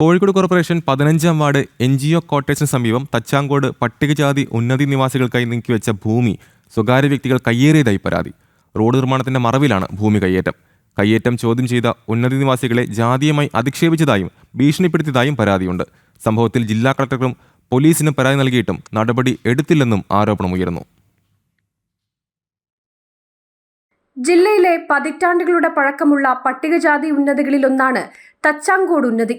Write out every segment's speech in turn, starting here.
Kozhikode corporation പതിനഞ്ചാം ward N G O ക്വാർട്ടേഴ്സിന് സമീപം തച്ചാങ്കോട് പട്ടികജാതി ഉന്നതി നിവാസികൾക്കായി നീക്കിവെച്ച ഭൂമി സ്വകാര്യ വ്യക്തികൾ കയ്യേറിയതായി പരാതി. റോഡ് നിർമ്മാണത്തിന്റെ മറവിലാണ് ഭൂമി കയ്യേറ്റം. കയ്യേറ്റം ചോദ്യം ചെയ്ത ഉന്നതി നിവാസികളെ ജാതീയമായി അധിക്ഷേപിച്ചതായും ഭീഷണിപ്പെടുത്തിയതായും പരാതിയുണ്ട്. സംഭവത്തിൽ ജില്ലാ കളക്ടർക്കും പോലീസിനും പരാതി നൽകിയിട്ടും നടപടി എടുത്തില്ലെന്നും ആരോപണമുയർന്നു ജില്ലയിലെ പതിറ്റാണ്ടുകളുടെ പഴക്കമുള്ള പട്ടികജാതി ഉന്നതികളിലൊന്നാണ് തച്ചാങ്കോട് ഉന്നതി.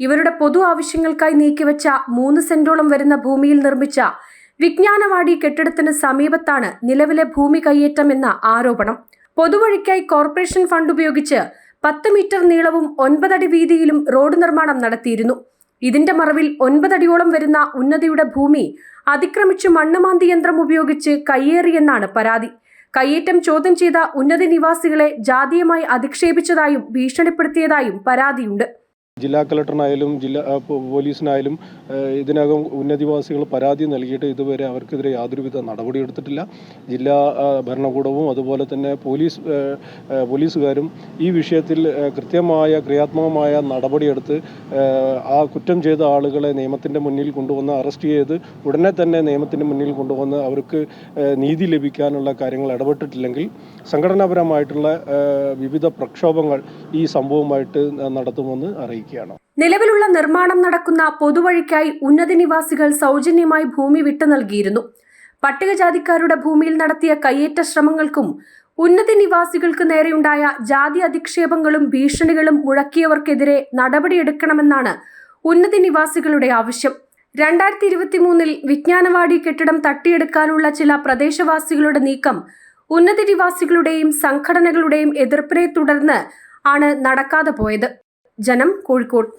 ഇവരുടെ പൊതു ആവശ്യങ്ങൾക്കായി നീക്കിവെച്ച മൂന്ന് സെന്റോളം വരുന്ന ഭൂമിയിൽ നിർമ്മിച്ച വിജ്ഞാനവാടി കെട്ടിടത്തിന് സമീപത്താണ് നിലവിലെ ഭൂമി കയ്യേറ്റം എന്ന ആരോപണം. പൊതുവഴിക്കായി കോർപ്പറേഷൻ ഫണ്ട് ഉപയോഗിച്ച് പത്ത് മീറ്റർ നീളവും ഒൻപതടി വീതിയിലും റോഡ് നിർമ്മാണം നടത്തിയിരുന്നു. ഇതിന്റെ മറവിൽ ഒൻപതടിയോളം വരുന്ന ഉന്നതിയുടെ ഭൂമി അതിക്രമിച്ച് മണ്ണുമാന്തി യന്ത്രം ഉപയോഗിച്ച് കയ്യേറിയെന്നാണ് പരാതി. കയ്യേറ്റം ചോദ്യം ചെയ്ത ഉന്നതി നിവാസികളെ ജാതീയമായി അധിക്ഷേപിച്ചതായും ഭീഷണിപ്പെടുത്തിയതായും പരാതിയുണ്ട്. ജില്ലാ കളക്ടറിനായാലും ജില്ലാ പോലീസിനായാലും ഇതിനകം ഉന്നതിവാസികൾ പരാതി നൽകിയിട്ട് ഇതുവരെ അവർക്കെതിരെ യാതൊരുവിധ നടപടിയെടുത്തിട്ടില്ല ജില്ലാ ഭരണകൂടവും അതുപോലെ തന്നെ പോലീസ് പോലീസുകാരും ഈ വിഷയത്തിൽ കൃത്യമായ ക്രിയാത്മകമായ നടപടിയെടുത്ത് ആ, കുറ്റം ചെയ്ത ആളുകളെ നിയമത്തിന്റെ മുന്നിൽ കൊണ്ടുവന്ന് അറസ്റ്റ് ചെയ്ത് ഉടനെ തന്നെ നിയമത്തിന്റെ മുന്നിൽ കൊണ്ടുവന്ന് അവർക്ക് നീതി ലഭിക്കാനുള്ള കാര്യങ്ങൾ ഇടപെട്ടിട്ടില്ലെങ്കിൽ സംഘടനാപരമായിട്ടുള്ള വിവിധ പ്രക്ഷോഭങ്ങൾ ഈ സംഭവവുമായിട്ട് നടത്തുമെന്ന് അറിയിക്കുകയാണ് നിലവിലുള്ള നിർമ്മാണം നടക്കുന്ന പൊതുവഴിക്കായി ഉന്നത നിവാസികൾ സൗജന്യമായി ഭൂമി വിട്ടു നൽകിയിരുന്നു. പട്ടികജാതിക്കാരുടെ ഭൂമിയിൽ നടത്തിയ കയ്യേറ്റ ശ്രമങ്ങൾക്കും ഉന്നത നിവാസികൾക്ക് നേരെയുണ്ടായ ജാതി അധിക്ഷേപങ്ങളും ഭീഷണികളും മുഴക്കിയവർക്കെതിരെ നടപടിയെടുക്കണമെന്നാണ് ഉന്നത നിവാസികളുടെ ആവശ്യം. രണ്ടായിരത്തി ഇരുപത്തി മൂന്നിൽ വിജ്ഞാനവാടി കെട്ടിടം തട്ടിയെടുക്കാനുള്ള ചില പ്രദേശവാസികളുടെ നീക്കം ഉന്നത നിവാസികളുടെയും സംഘടനകളുടെയും എതിർപ്പിനെ തുടർന്ന് ആണ് നടക്കാതെ പോയത്. ജനം കോഴിക്കോട്